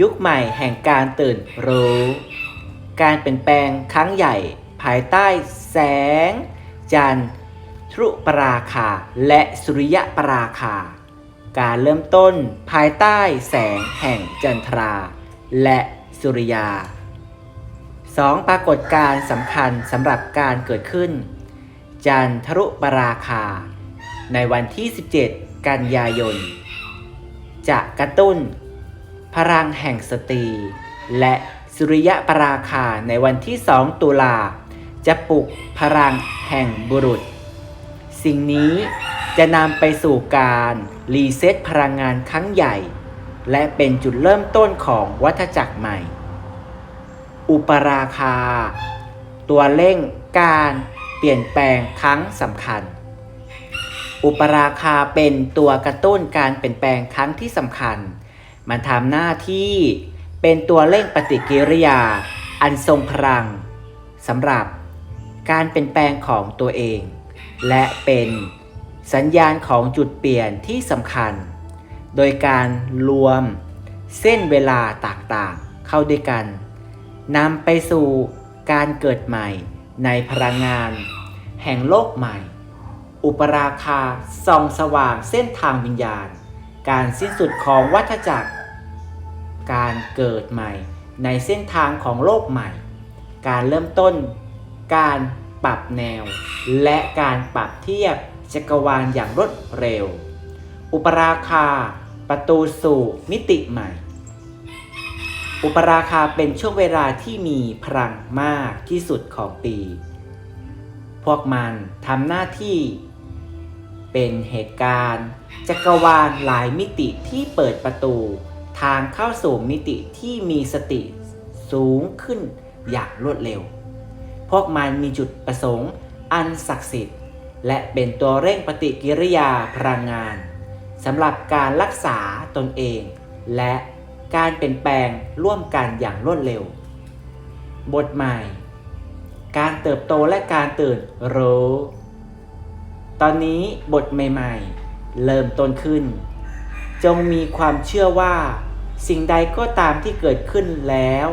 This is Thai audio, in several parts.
ยุคใหม่แห่งการตื่นรู้ การเปลี่ยนแปลงครั้งใหญ่ ภายใต้แสง จันทรุปราคา และสุริยะปราคา การเริ่มต้นภายใต้แสงแห่งจันทรา และสุริยาสองปรากฏการณ์สำคัญสำหรับการเกิดขึ้น จันทรุปราคา ในวันที่ 17 กันยายน จะกระตุ้น พลังแห่งสตรี และสุริยะปราคาในวันที่2ตุลา จะปลุกพลังแห่งบุรุษ สิ่งนี้จะนำไปสู่การรีเซ็ตพลังงานครั้งใหญ่ และเป็นจุดเริ่มต้นของวัฏจักรใหม่ อุปราคา ตัวเร่งการเปลี่ยนแปลงครั้งสำคัญ อุปราคาเป็นตัวกระตุ้นการเปลี่ยนแปลงครั้งที่สำคัญ มันทำหน้าที่เป็นตัวเร่งปฏิกิริยา อันทรงพลังสำหรับการเปลี่ยนแปลงของตัวเอง และเป็นสัญญาณของจุดเปลี่ยนที่สำคัญ โดยการรวมเส้นเวลาต่างๆ เข้าด้วยกันนำไปสู่การเกิดใหม่ในพลังงาน แห่งโลกใหม่ อุปราคาส่องสว่างเส้นทางวิญญาณ การสิ้นสุดของวัฏจักร การเกิดใหม่ ในเส้นทางของโลกใหม่ การเริ่มต้น การปรับแนว และการปรับเทียบจักรวาลอย่างรวดเร็ว อุปราคา ประตูสู่มิติใหม่ อุปราคาเป็นช่วงเวลาที่มีพลังมากที่สุดของปี พวกมันทำหน้าที่เป็นเหตุการณ์ จักรวาลหลายมิติที่เปิดประตู ทางเข้าสู่มิติที่มีสติสูงขึ้นอย่างรวดเร็ว พวกมันมีจุดประสงค์อันศักดิ์สิทธิ์ และเป็นตัวเร่งปฏิกิริยาพลังงานสำหรับการรักษาตนเอง และการเปลี่ยนแปลงร่วมกันอย่างรวดเร็ว บทใหม่ การเติบโตและการตื่นรู้ ตอนนี้บทใหม่ ๆ เริ่มต้นขึ้น จงมีความเชื่อว่า สิ่งใดก็ตามที่เกิดขึ้นแล้ว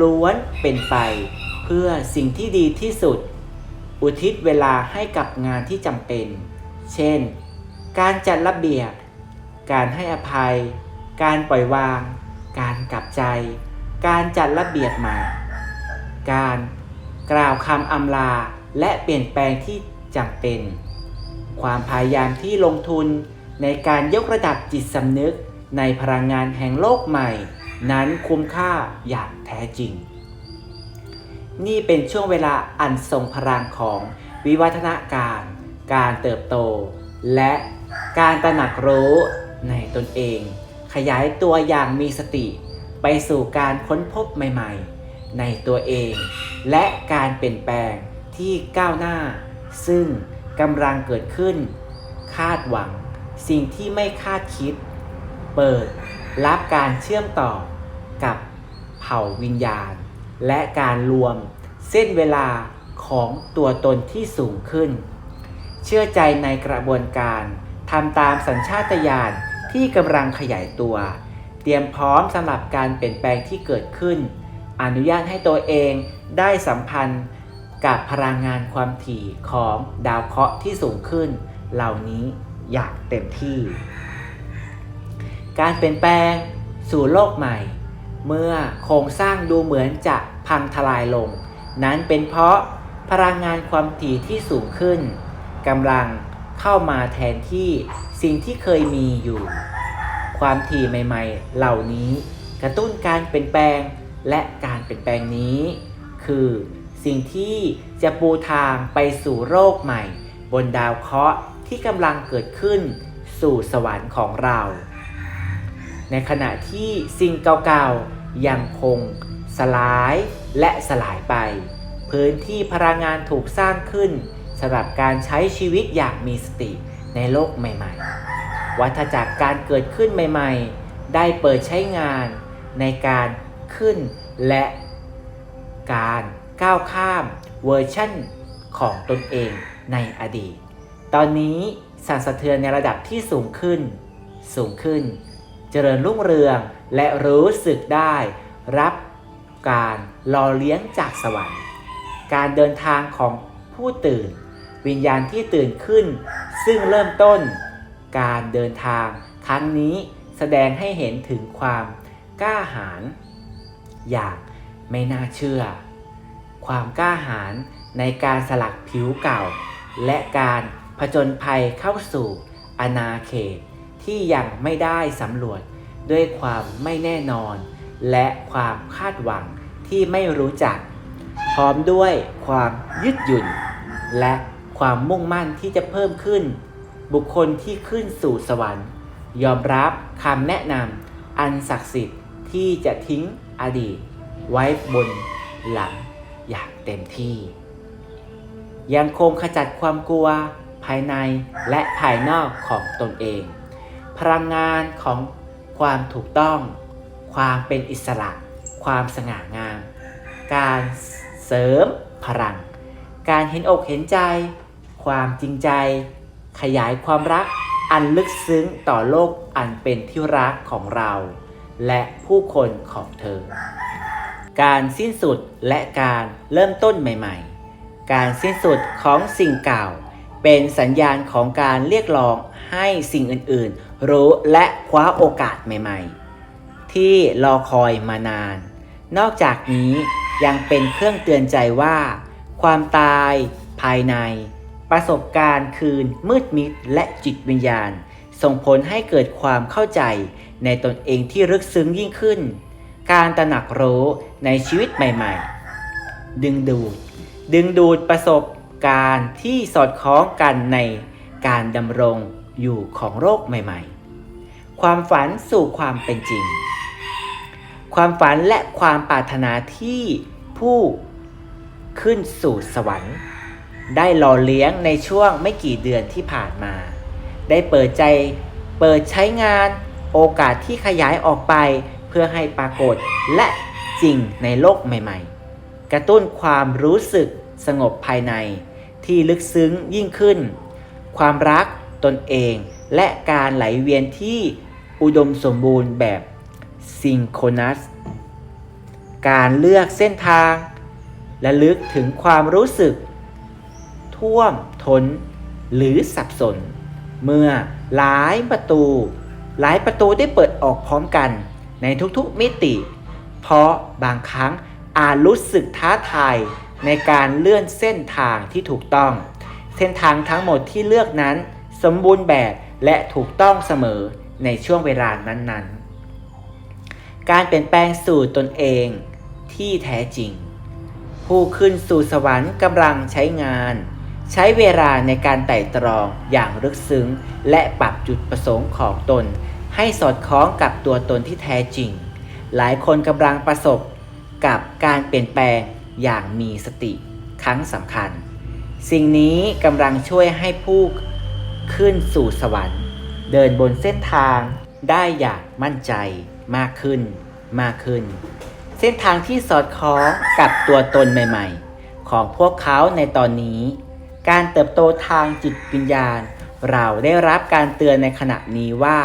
ล้วนเป็นไป เพื่อสิ่งที่ดีที่สุด อุทิศเวลาให้กับงานที่จำเป็น เช่น การจัดระเบียบ การให้อภัย การปล่อยวาง การกลับใจ การจัดระเบียบม่การกล่าวคำอำลาและเปลี่ยนแปลงที่จำเป็น ความพยายามที่ลงทุนในการยกระดับจิตสำนึก ในพลังงานแห่งโลกใหม่ นั้นคุ้มค่าอย่างแท้จริง นี่เป็นช่วงเวลาอันทรงพลังของวิวัฒนาการ การเติบโต และการตระหนักรู้ในตนเอง ขยายตัวอย่างมีสติ ไปสู่การค้นพบใหม่ ๆ ในตัวเอง และการเปลี่ยนแปลงที่ก้าวหน้า ซึ่งกำลังเกิดขึ้น คาดหวัง สิ่งที่ไม่คาดคิด เปิดรับการเชื่อมต่อกับเผ่าวิญญาณ และการรวมเส้นเวลาของตัวตนที่สูงขึ้น เชื่อใจในกระบวนการทำตามสัญชาตญาณที่กำลังขยายตัว เตรียมพร้อมสำหรับการเปลี่ยนแปลงที่เกิดขึ้น อนุญาตให้ตัวเองได้สัมพันธ์กับพลังงานความถี่ของดาวเคราะห์ที่สูงขึ้น เหล่านี้อย่างเต็มที่ การเปลี่ยนแปลงสู่โลกใหม่ เมื่อโครงสร้างดูเหมือนจะพังทลายลง นั้นเป็นเพราะพลังงานความถี่ที่สูงขึ้นกำลังเข้ามาแทนที่สิ่งที่เคยมีอยู่ ความถี่ใหม่ ๆ เหล่านี้กระตุ้นการเปลี่ยนแปลงและการเปลี่ยนแปลงนี้ คือสิ่งที่จะปูทางไปสู่โลกใหม่ บนดาวเคราะห์ที่กำลังเกิดขึ้นสู่สวรรค์ของเรา ในขณะที่สิ่งเก่าๆ ยังคงสลายและสลายไป พื้นที่พลังงานถูกสร้างขึ้นสำหรับการใช้ชีวิตอย่างมีสติในโลกใหม่ ๆ วัฏจักรการเกิดขึ้นใหม่ ๆ ได้เปิดใช้งานในการขึ้นและการก้าวข้ามเวอร์ชั่นของตนเองในอดีต ตอนนี้สั่นสะเทือนในระดับที่สูงขึ้น สูงขึ้น เจริญรุ่งเรือง และรู้สึกได้ รับการรอเลี้ยงจากสวรรค์ การเดินทางของผู้ตื่น วิญญาณที่ตื่นขึ้น ซึ่งเริ่มต้น การเดินทางครั้งนี้แสดงให้เห็นถึงความกล้าหาญอย่างไม่น่าเชื่อ ความกล้าหาญในการสลักผิวเก่า และการผจญภัยเข้าสู่อาณาเขต ที่ยังไม่ได้สำรวจด้วยความไม่แน่นอน และความคาดหวังที่ไม่รู้จัก พร้อมด้วยความยืดหยุ่น และความมุ่งมั่นที่จะเพิ่มขึ้น บุคคลที่ขึ้นสู่สวรรค์ ยอมรับคำแนะนำอันศักดิ์สิทธิ์ที่จะทิ้งอดีต ไว้บนหลังอย่างเต็มที่ ยังคงขจัดความกลัวภายในและภายนอกของตนเอง พลังงานของความถูกต้อง ความเป็นอิสระ ความสง่างาม การเสริมพลัง การเห็นอกเห็นใจ ความจริงใจ ขยายความรักอันลึกซึ้งต่อโลกอันเป็นที่รักของเรา และผู้คนของเธอ การสิ้นสุดและการเริ่มต้นใหม่ ๆ การสิ้นสุดของสิ่งเก่า เป็นสัญญาณของการเรียกร้องให้สิ่งอื่นๆ รู้และคว้าโอกาสใหม่ๆ ที่รอคอยมานาน นอกจากนี้ยังเป็นเครื่องเตือนใจว่า ความตายภายใน ประสบการณ์คืนมืดมิดและจิตวิญญาณ ส่งผลให้เกิดความเข้าใจในตนเองที่ลึกซึ้งยิ่งขึ้น การตระหนักรู้ในชีวิตใหม่ๆ ดึงดูด ดึงดูดประสบการณ์ที่สอดคล้องกันในการดำรง อยู่ของโรคใหม่ๆ ความฝันสู่ความเป็นจริง ความฝันและความปรารถนาที่ผู้ขึ้นสู่สวรรค์ ได้หล่อเลี้ยงในช่วงไม่กี่เดือนที่ผ่านมา ได้เปิดใจเปิดใช้งานโอกาสที่ขยายออกไปเพื่อให้ปรากฏและจริงในโลกใหม่ๆ กระตุ้นความรู้สึกสงบภายในที่ลึกซึ้งยิ่งขึ้น ความรัก ตนเอง และการไหลเวียนที่อุดมสมบูรณ์แบบซิงโครนัส การเลือกเส้นทาง และลึกถึงความรู้สึก ท่วมทน หรือสับสน เมื่อหลายประตู หลายประตูได้เปิดออกพร้อมกันในทุกๆมิติ เพราะบางครั้งอาจรู้สึกท้าทายในการเลื่อนเส้นทางที่ถูกต้อง เส้นทางทั้งหมดที่เลือกนั้น สมบูรณ์แบบและถูกต้องเสมอในช่วงเวลานั้นๆ การเปลี่ยนแปลงสู่ตนเองที่แท้จริง ผู้ขึ้นสู่สวรรค์กำลังใช้งาน ใช้เวลาในการไต่ตรองอย่างลึกซึ้ง และปรับจุดประสงค์ของตน ให้สอดคล้องกับตัวตนที่แท้จริง หลายคนกำลังประสบกับการเปลี่ยนแปลงอย่างมีสติครั้งสำคัญ สิ่งนี้กำลังช่วยให้ผู้ ขึ้นสู่สวรรค์ เดินบนเส้นทางได้อย่างมั่นใจมากขึ้นมากขึ้น เส้นทางที่สอดคล้องกับตัวตนใหม่ ๆ ของพวกเขาในตอนนี้ การเติบโตทางจิตวิญญาณ เราได้รับการเตือนในขณะนี้ว่า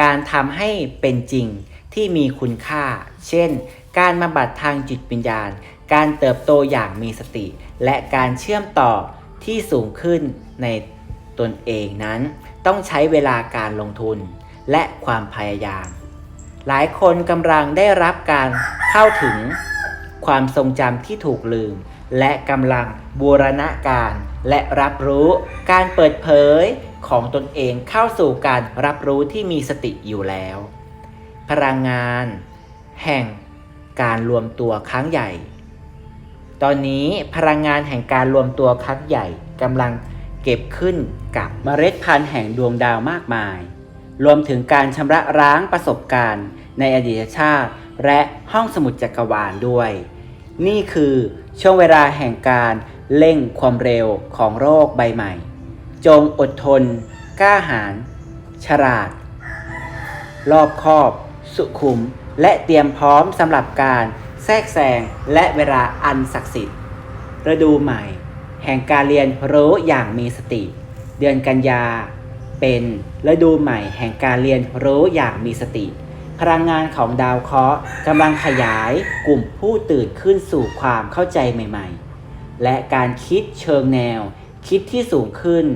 การทำให้เป็นจริงที่มีคุณค่า เช่น การมาบัดทางจิตวิญญาณ การเติบโตอย่างมีสติ และการเชื่อมต่อที่สูงขึ้นใน ตนเองนั้นต้องใช้เวลาการลงทุนและความพยายาม หลายคนกำลังได้รับการเข้าถึงความทรงจำที่ถูกลืม และกำลังบูรณะการและรับรู้การเปิดเผยของตนเองเข้าสู่การรับรู้ที่มีสติอยู่แล้ว พลังงาน แห่งการรวมตัวครั้งใหญ่ ตอนนี้พลังงานแห่งการรวมตัวครั้งใหญ่กำลัง เก็บขึ้นกับเมล็ดพันธุ์แห่งดวงดาวมากมาย รวมถึงการชำระล้างประสบการณ์ ในอดีตชาติ และห้องสมุดจักรวาลด้วย นี่คือช่วงเวลาแห่งการเร่งความเร็วของโรคใบใหม่ จงอดทน กล้าหาญฉลาด รอบคอบ สุขุม และเตรียมพร้อมสำหรับการแทรกแซงและเวลาอันศักดิ์สิทธิ์ฤดูใหม่ แห่งการเรียนรู้อย่างมีสติ เดือนกันยา เป็นฤดูใหม่แห่งการเรียนรู้อย่างมีสติ พลังงานของดาวเคราะห์กำลังขยายกลุ่มผู้ตื่นขึ้นสู่ความเข้าใจใหม่ ๆ และการคิดเชิงแนว คิดที่สูงขึ้น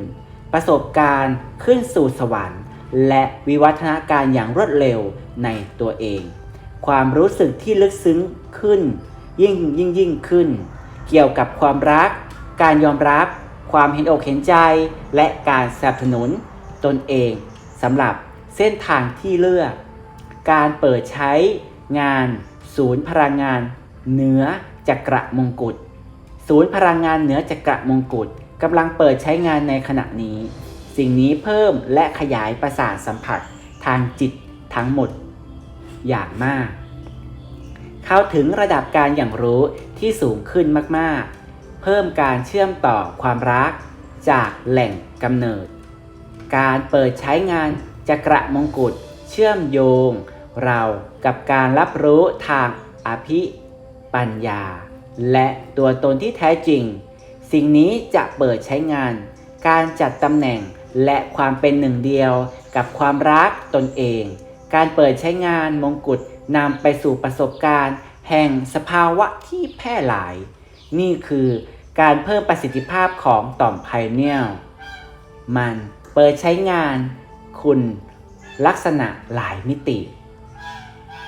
ประสบการณ์ขึ้นสู่สวรรค์ และวิวัฒนาการอย่างรวดเร็วในตัวเอง ความรู้สึกที่ลึกซึ้งขึ้น ยิ่งยิ่งยิ่งขึ้น เกี่ยวกับความรัก การยอมรับ ความเห็นอกเห็นใจ และการสนับสนุนตนเองสำหรับเส้นทางที่เลือก การเปิดใช้งาน ศูนย์พลังงานเหนือจักระมงกุฎศูนย์พลังงานเหนือจักระมงกุฎกำลังเปิดใช้งานในขณะนี้ สิ่งนี้เพิ่มและขยายประสาทสัมผัสทางจิตทั้งหมด อย่างมาก เข้าถึงระดับการอย่างรู้ที่สูงขึ้นมากๆ เพิ่มการเชื่อมต่อความรักจากแหล่งกำเนิด การเปิดใช้งานจักระมงกุฎเชื่อมโยง เรากับการรับรู้ทางอภิปัญญา และตัวตนที่แท้จริง สิ่งนี้จะเปิดใช้งาน การจัดตำแหน่งและความเป็นหนึ่งเดียวกับความรักตนเอง การเปิดใช้งานมงกุฎนำไปสู่ประสบการณ์ แห่งสภาวะที่แพร่หลาย นี่คือการเพิ่มประสิทธิภาพของต่อมไพเนียล มันเปิดใช้งานคุณลักษณะหลายมิติ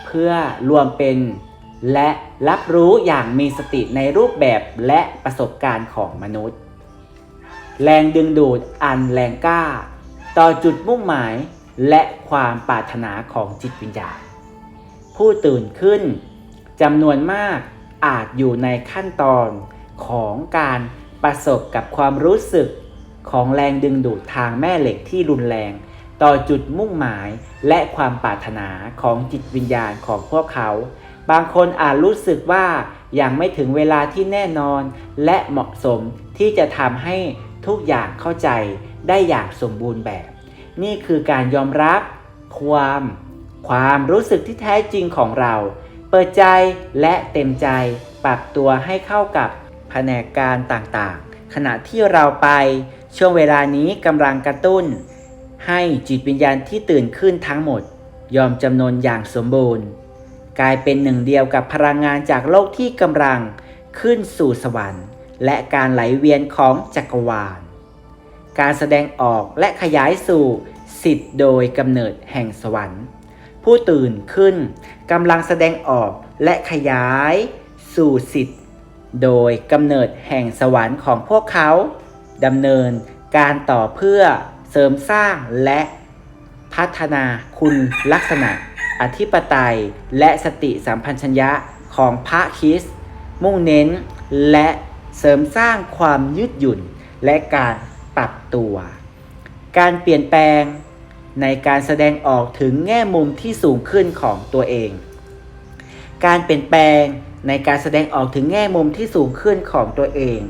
เพื่อรวมเป็นและรับรู้อย่างมีสติในรูปแบบและประสบการณ์ของมนุษย์ แรงดึงดูดอันแรงกล้า ต่อจุดมุ่งหมายและความปรารถนาของจิตวิญญาณ ผู้ตื่นขึ้นจำนวนมาก อาจอยู่ในขั้นตอนของการประสบกับความรู้สึกของแรงดึงดูดทางแม่เหล็กที่รุนแรง ต่อจุดมุ่งหมายและความปรารถนาของจิตวิญญาณของพวกเขา บางคนอาจรู้สึกว่ายังไม่ถึงเวลาที่แน่นอน และเหมาะสมที่จะทำให้ทุกอย่างเข้าใจได้อย่างสมบูรณ์แบบ นี่คือการยอมรับ ความ ความรู้สึกที่แท้จริงของเรา ปิดใจและเต็มใจปรับตัวให้เข้ากับแผนกการต่างๆ ขณะที่เราไปช่วงเวลานี้กำลังกระตุ้น ให้จิตวิญญาณที่ตื่นขึ้นทั้งหมด ยอมจำนนอย่างสมบูรณ์ กลายเป็นหนึ่งเดียวกับพลังงานจากโลกที่กำลังขึ้นสู่สวรรค์ และการไหลเวียนของจักรวาล การแสดงออกและขยายสู่สิทธิ์โดยกำเนิดแห่งสวรรค์ ผู้ตื่นขึ้นกำลังแสดงออกและขยาย สู่สิทธิ์ โดยกำเนิดแห่งสวรรค์ของพวกเขาดำเนินการต่อเพื่อเสริมสร้างและพัฒนาคุณลักษณะ อธิปไตย และสติสัมพันชัญญะของพระคริสต์มุ่งเน้นและเสริมสร้างความยืดหยุ่นและการปรับตัว การเปลี่ยนแปลง ในการแสดงออกถึงแง่มุมที่สูงขึ้นของตัวเอง การเปลี่ยนแปลงในการแสดงออกถึงแง่มุมที่สูงขึ้นของตัวเอง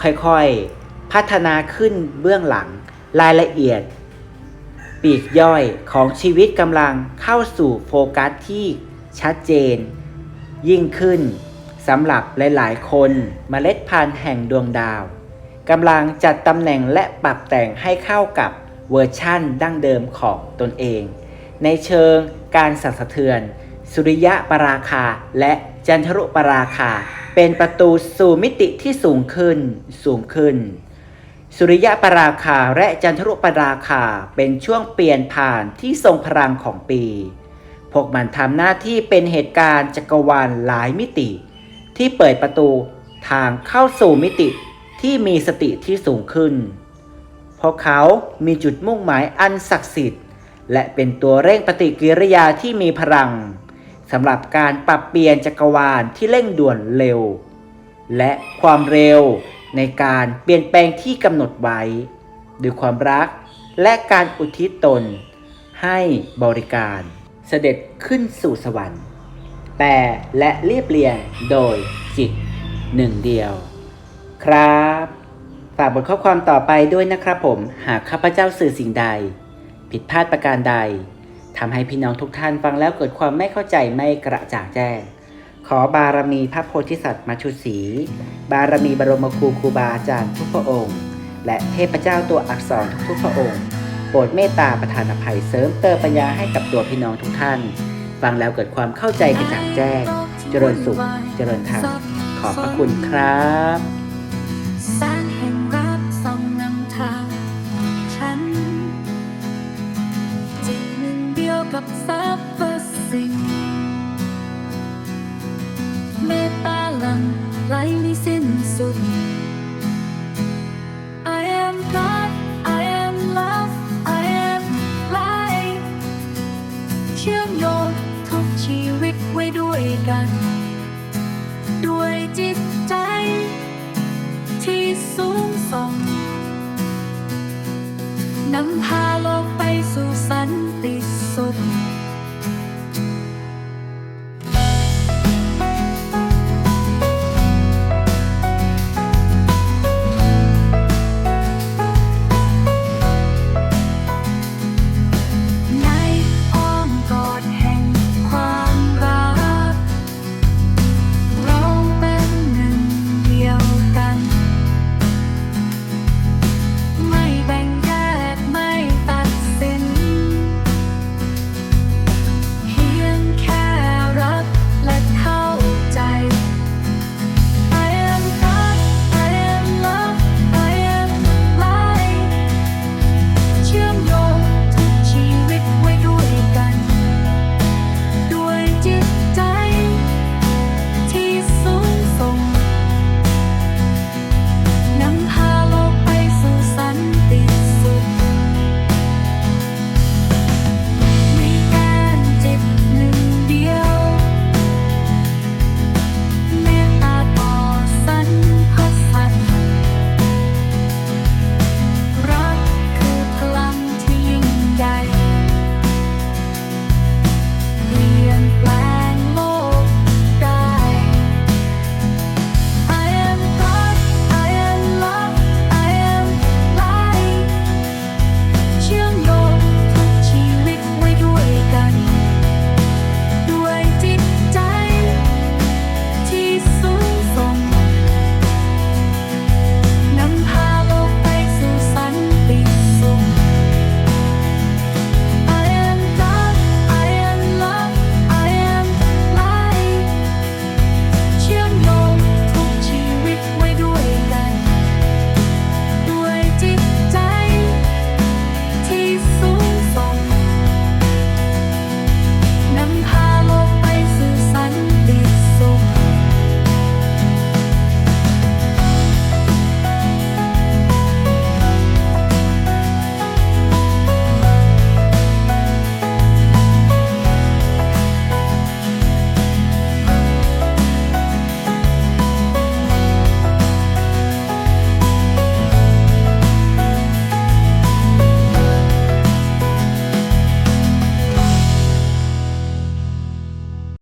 ค่อยๆ พัฒนาขึ้นเบื้องหลังรายละเอียด ปีกย่อยของชีวิตกำลังเข้าสู่โฟกัสที่ชัดเจน ยิ่งขึ้นสำหรับหลายๆ คนเมล็ดพันธุ์แห่งดวงดาวกำลังจัดตำแหน่งและปรับแต่งให้เข้ากับ เวอร์ชั่นดั้งเดิมของตนเอง ในเชิงการสั่นสะเทือน สุริยะปราคาและจันทรุปราคา เป็นประตูสู่มิติที่สูงขึ้นสูงขึ้น สุริยะปราคาและจันทรุปราคาเป็นช่วงเปลี่ยนผ่านที่ทรงพลังของปี พวกมันทำหน้าที่เป็นเหตุการณ์จักรวาลหลายมิติ ที่เปิดประตูทางเข้าสู่มิติที่มีสติที่สูงขึ้น เพราะเขามีจุดมุ่งหมายอันศักดิ์สิทธิ์ และเป็นตัวเร่งปฏิกิริยาที่มีพลังสำหรับการปรับเปลี่ยนจักรวาลที่เร่งด่วนเร็ว และความเร็วในการเปลี่ยนแปลงที่กำหนดไว้ด้วยความรักและการอุทิศตน ให้บริการเสด็จขึ้นสู่สวรรค์แต่และเรียบเรียงโดยจิตหนึ่งเดียว ครับ ฝากบทข้อความต่อไปด้วยนะครับผม หากข้าพเจ้าสื่อสิ่งใด ผิดพลาดประการใดทำให้พี่น้องทุกท่านฟังแล้วเกิดความไม่เข้าใจไม่กระจ่างแจ้ง ขอบารมีพระโพธิสัตว์มาชุศีบารมีบรมครูครูบาอาจารย์ทุกพระองค์ และเทพเจ้าตัวอักษรทุกพระองค์โปรดเมตตาประทานอภัยเสริมเติมปัญญาให้กับตัวพี่น้องทุกท่าน ฟังแล้วเกิดความเข้าใจกระจ่างแจ้ง เจริญสุข เจริญธรรมขอบพระคุณครับ กับสรรพสิ่งเมตตาลังไหลไม่สิ้นสุด